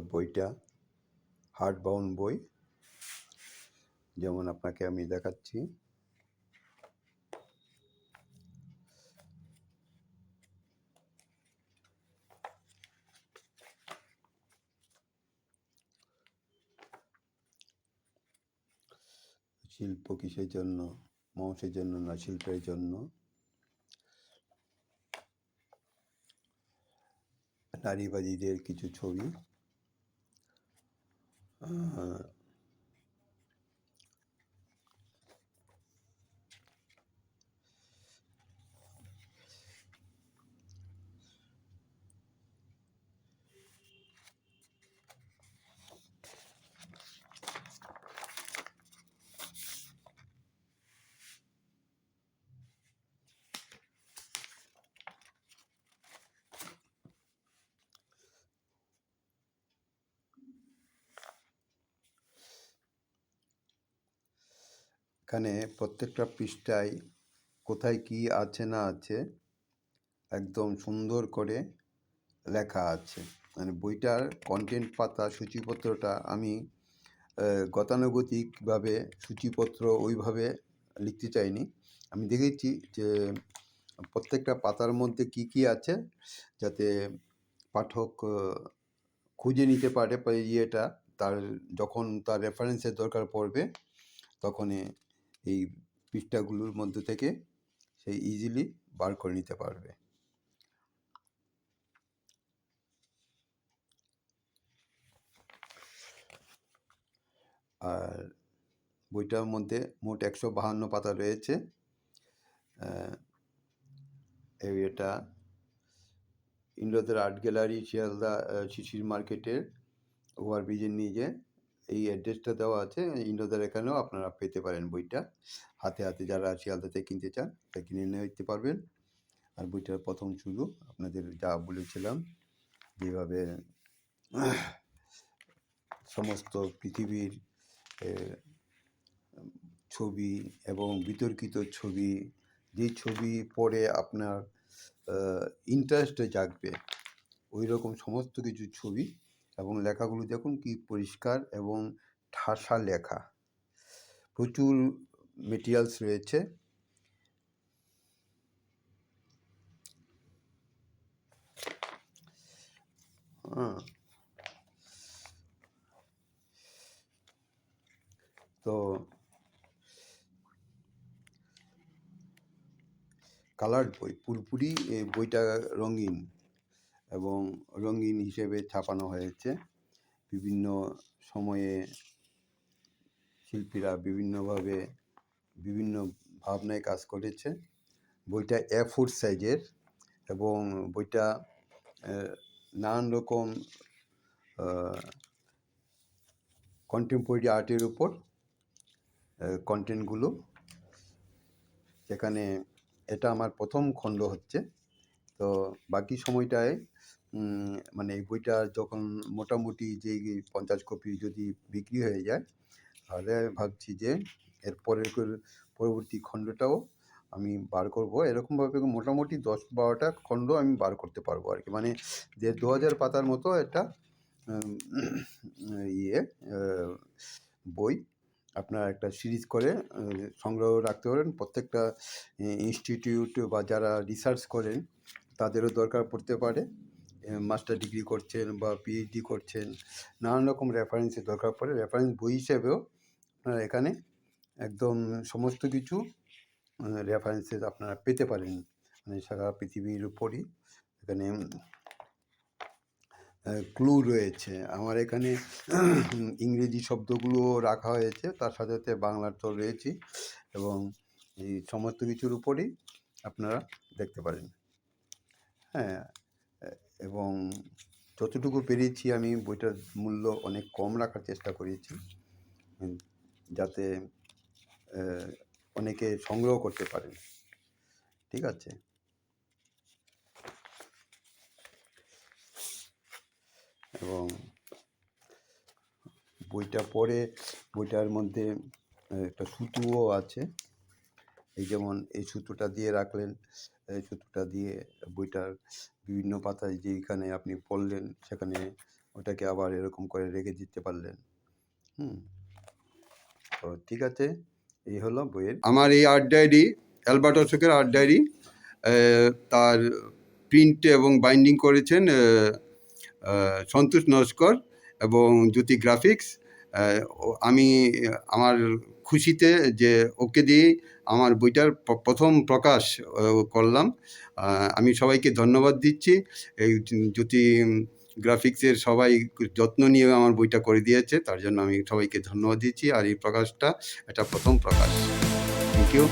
বইটা hard bound বই। যেমন আপনাকে আমি দেখাচ্ছি। শিল্প কিসের জন্য? মানুষের জন্য না শিল্পের জন্য? নারীবাদীদের কিছু ছবি। あ。এখানে প্রত্যেকটা পৃষ্ঠায় কোথায় কি আছে না আছে একদম সুন্দর করে লেখা আছে। মানে বইটার কন্টেন্ট পাতা, সূচিপত্রটা আমি গতানুগতিকভাবে সূচিপত্র ওইভাবে লিখতে চাইনি। আমি দেখেছি যে প্রত্যেকটা পাতার মধ্যে কি কি আছে যাতে পাঠক খুঁজে নিতে পারে ইয়েটা তার, যখন তার রেফারেন্সের দরকার পড়বে তখন এই পৃষ্ঠাগুলোর মধ্যে থেকে সে ইজিলি বার করে নিতে পারবে। আর বইটার মধ্যে মোট একশো বাহান্ন পাতা রয়েছে। এটা ইন্দ্রদের আর্ট গ্যালারি, শিয়ালদা শিশির মার্কেটের ওভারব্রিজের নিচে। এই অ্যাড্রেসটা দেওয়া আছে। ইন্দ্রদার এখানেও আপনারা পেতে পারেন বইটা। হাতে হাতে যারা শিয়ালদাতে কিনতে চান তা কিনে নিতে পারবেন। আর বইটার প্রথম শুরু, আপনাদের যা বলেছিলাম, যেভাবে সমস্ত পৃথিবীর ছবি এবং বিতর্কিত ছবি, যে ছবি পড়ে আপনার ইন্টারেস্ট জাগবে ওই রকম সমস্ত কিছু ছবি এবং লেখাগুলো দেখুন কি পরিষ্কার এবং ঠাসা লেখা। প্রচুর মেটেরিয়ালস রয়েছে। হ্যাঁ। তো কালার বই, পুরপুরি বইটা রঙিন। এবং রঙিন হিসেবে ছাপানো হয়েছে। বিভিন্ন সময়ে শিল্পীরা বিভিন্নভাবে বিভিন্ন ভাবনায় কাজ করেছে। বইটা এ ফোর সাইজের এবং বইটা নানান রকম কন্টেম্পোরারি আর্টের উপর কন্টেন্টগুলো যেখানে এটা আমার প্রথম খণ্ড হচ্ছে। তো বাকি সময়টায় মানে এই বইটা যখন মোটামুটি যে পঞ্চাশ কপি যদি বিক্রি হয়ে যায়, তাহলে ভাবছি যে এর পরের পরবর্তী খণ্ডটাও আমি বার করব। এরকমভাবে মোটামুটি দশ বারোটা খণ্ড আমি বার করতে পারব আর কি মানে যে দু হাজার পাতার মতো একটা ইয়ে বই আপনার একটা সিরিজ করে সংগ্রহ রাখতে পারেন। প্রত্যেকটা ইনস্টিটিউট বা যারা রিসার্চ করেন তাদেরও দরকার পড়তে পারে। মাস্টার ডিগ্রি করছেন বা পিএইচডি করছেন নানান রকম রেফারেন্সের দরকার পড়ে। রেফারেন্স বই হিসেবেও আপনারা এখানে একদম সমস্ত কিছু রেফারেন্সেস আপনারা পেতে পারেন। মানে সারা পৃথিবীর উপরই এখানে ক্লু রয়েছে। আমার এখানে ইংরেজি শব্দগুলো রাখা হয়েছে। তার সাথে সাথে বাংলার তো রয়েছে এবং এই সমস্ত কিছুর উপরই আপনারা দেখতে পারেন। হ্যাঁ এবং যতটুকু পেরেছি আমি বইটার মূল্য অনেক কম রাখার চেষ্টা করেছি। যাতে অনেকে সংগ্রহ করতে পারেন। ঠিক আছে? এবং বইটা পড়ে, বইটার মধ্যে একটা সুতোও আছে। এই যেমন এই সুতোটা দিয়ে রাখলেন, এই সুতোটা দিয়ে বইটার বিভিন্ন পাতায় যেখানে আপনি পড়লেন, সেখানে ওটাকে আবার এরকম করে রেখে দিতে পারলেন। হুম। তো ঠিক আছে, এই হলো বইয়ের আমার এই আর্ট ডায়েরি অ্যালবার্ট অশোকের আর্ট ডায়েরি তার প্রিন্ট এবং বাইন্ডিং করেছেন সন্তোষ নস্কর এবং জ্যোতি গ্রাফিক্স আমি, আমার খুশিতে যে ওকে দিয়ে আমার বইটার প্রথম প্রকাশ করলাম। আমি সবাইকে ধন্যবাদ দিচ্ছি। এই জ্যোতি গ্রাফিক্সের সবাই যত্ন নিয়ে আমার বইটা করে দিয়েছে, তার জন্য আমি সবাইকে ধন্যবাদ দিচ্ছি। আর এই প্রকাশটা, এটা প্রথম প্রকাশ। থ্যাংক ইউ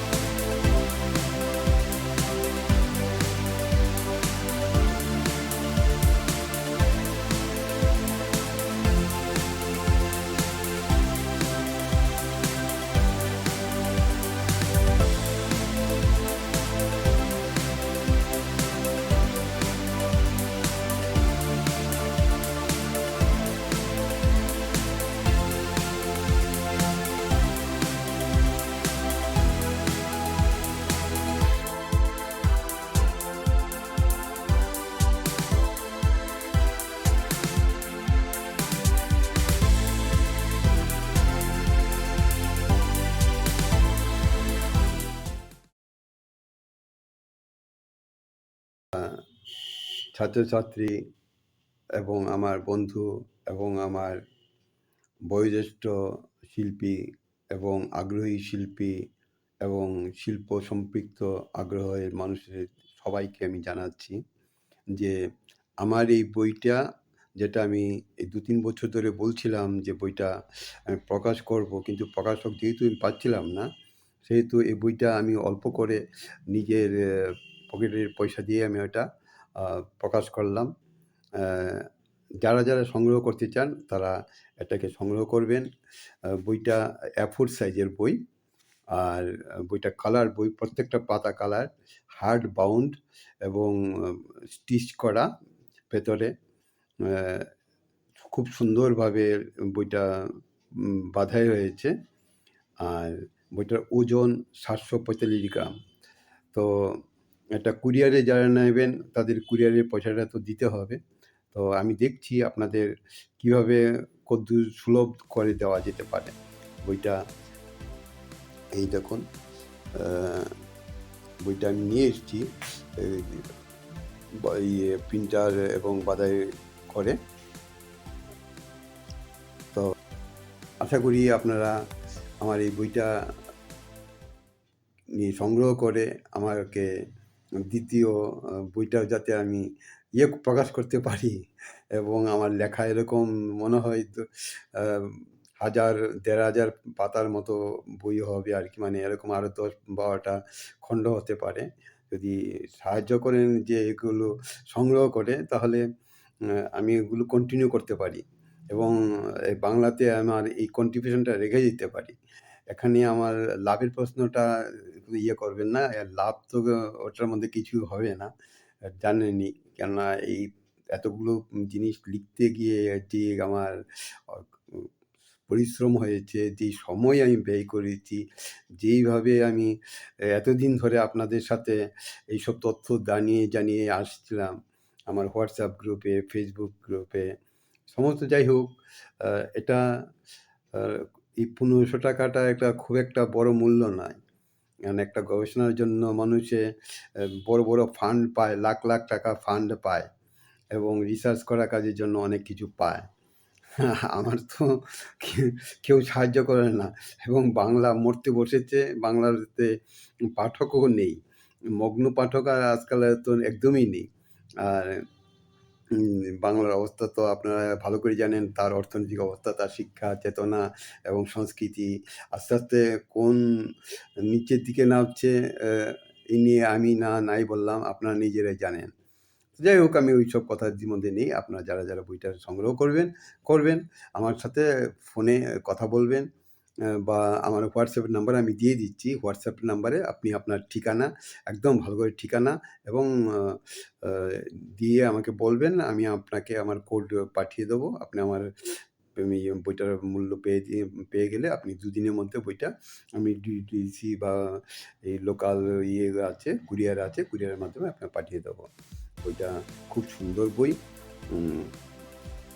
ছাত্রছাত্রী এবং আমার বন্ধু এবং আমার বয়োজ্যেষ্ঠ শিল্পী এবং আগ্রহী শিল্পী এবং শিল্প সম্পৃক্ত আগ্রহের মানুষের সবাইকে আমি জানাচ্ছি যে আমার এই বইটা, যেটা আমি এই দু তিন বছর ধরে বলছিলাম যে বইটা আমি প্রকাশ করব, কিন্তু প্রকাশক যেহেতু আমি পাচ্ছিলাম না, সেহেতু এই বইটা আমি অল্প করে নিজের পকেটের পয়সা দিয়ে আমি ওটা প্রকাশ করলাম। যারা যারা সংগ্রহ করতে চান, তারা এটাকে সংগ্রহ করবেন। বইটা অ্যাফোর সাইজের বই। আর বইটা কালার বই, প্রত্যেকটা পাতা কালার, হার্ড বাউন্ড এবং স্টিচ করা ভেতরে। খুব সুন্দরভাবে বইটা বাঁধাই হয়েছে। আর বইটার ওজন সাতশো পঁয়তাল্লিশ গ্রাম। তো এটা কুরিয়ারে যারা নেবেন, তাদের কুরিয়ারের পয়সাটা তো দিতে হবে। তো আমি দেখছি আপনাদের কীভাবে কদ্দূর সুলভ করে দেওয়া যেতে পারে। বইটা এই দেখুন বইটা আমি নিয়ে এসেছি ইয়ে প্রিন্টার এবং বাদাই করে। তো আশা করি আপনারা আমার এই বইটা নিয়ে সংগ্রহ করে আমাকে দ্বিতীয় আহ, বইটা যাতে আমি ইয়ে প্রকাশ করতে পারি এবং আমার লেখা এরকম মনে হয় হাজার দেড় হাজার পাতার মতো বই হবে আর কি। মানে এরকম আরও দশ বারোটা খণ্ড হতে পারে। যদি সাহায্য করেন যে এগুলো সংগ্রহ করে তাহলে আমি এগুলো কন্টিনিউ করতে পারি এবং বাংলাতে আমার এই কন্ট্রিবিউশনটা রেখে দিতে পারি। এখানে আমার লাভের প্রশ্নটা ইয়ে করবেন না লাভ তো ওটার মধ্যে কিছু হবে না জানেনই। কেননা এই এতগুলো জিনিস লিখতে গিয়ে যে আমার পরিশ্রম হয়েছে, যে সময় আমি ব্যয় করেছি, যেইভাবে আমি এতদিন ধরে আপনাদের সাথে এইসব তথ্য জানিয়ে জানিয়ে আসছিলাম, আমার হোয়াটসঅ্যাপ গ্রুপে, ফেসবুক গ্রুপে, সমস্ত যাই হোক এটা এই পনেরোশো টাকাটা একটা খুব একটা বড় মূল্য নয়। কারণ একটা গবেষণার জন্য মানুষে বড় বড় ফান্ড পায়, লাখ লাখ টাকা ফান্ড পায় এবং রিসার্চ করা কাজের জন্য অনেক কিছু পায়। আমার তো কেউ সাহায্য করে না এবং বাংলা মরতে বসেছে, বাংলাতে পাঠকও নেই। মগ্ন পাঠক আর আজকাল তো একদমই নেই। আর বাংলার অবস্থা তো আপনারা ভালো করে জানেন, তার অর্থনৈতিক অবস্থা, তার শিক্ষা, চেতনা এবং সংস্কৃতি। আস্তে আস্তে কোন নিচের দিকে নামছে এই নিয়ে আমি না, নাই বললাম, আপনারা নিজেরাই জানেন। যাই হোক, আমি ওই সব কথার মধ্যে নেই, আপনারা যারা যারা বইটা সংগ্রহ করবেন করবেন, আমার সাথে ফোনে কথা বলবেন। বা আমার হোয়াটসঅ্যাপের নাম্বার আমি দিয়ে দিচ্ছি। হোয়াটসঅ্যাপ নাম্বারে আপনি আপনার ঠিকানা, একদম ভালো করে ঠিকানা এবং দিয়ে আমাকে বলবেন, আমি আপনাকে আমার কোড পাঠিয়ে দেবো। আপনি আমার আমি বইটার মূল্য পেয়ে পেয়ে গেলে আপনি দুদিনের মধ্যে বইটা আমি ডিটিসি বা এই লোকাল ইয়ে আছে কুরিয়ার আছে কুরিয়ারের মাধ্যমে আপনাকে পাঠিয়ে দেবো। বইটা খুব সুন্দর বই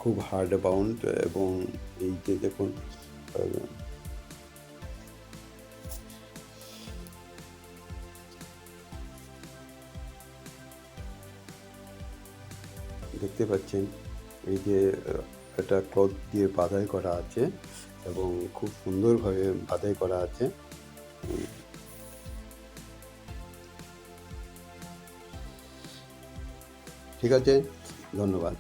খুব হার্ড বাউন্ড এবং এই যে দেখুন দেখতে পাচ্ছেন, এই যে এটা ক্লথ দিয়ে বাধাই করা আছে এবং খুব সুন্দরভাবে বাধাই করা আছে। ঠিক আছে, ধন্যবাদ।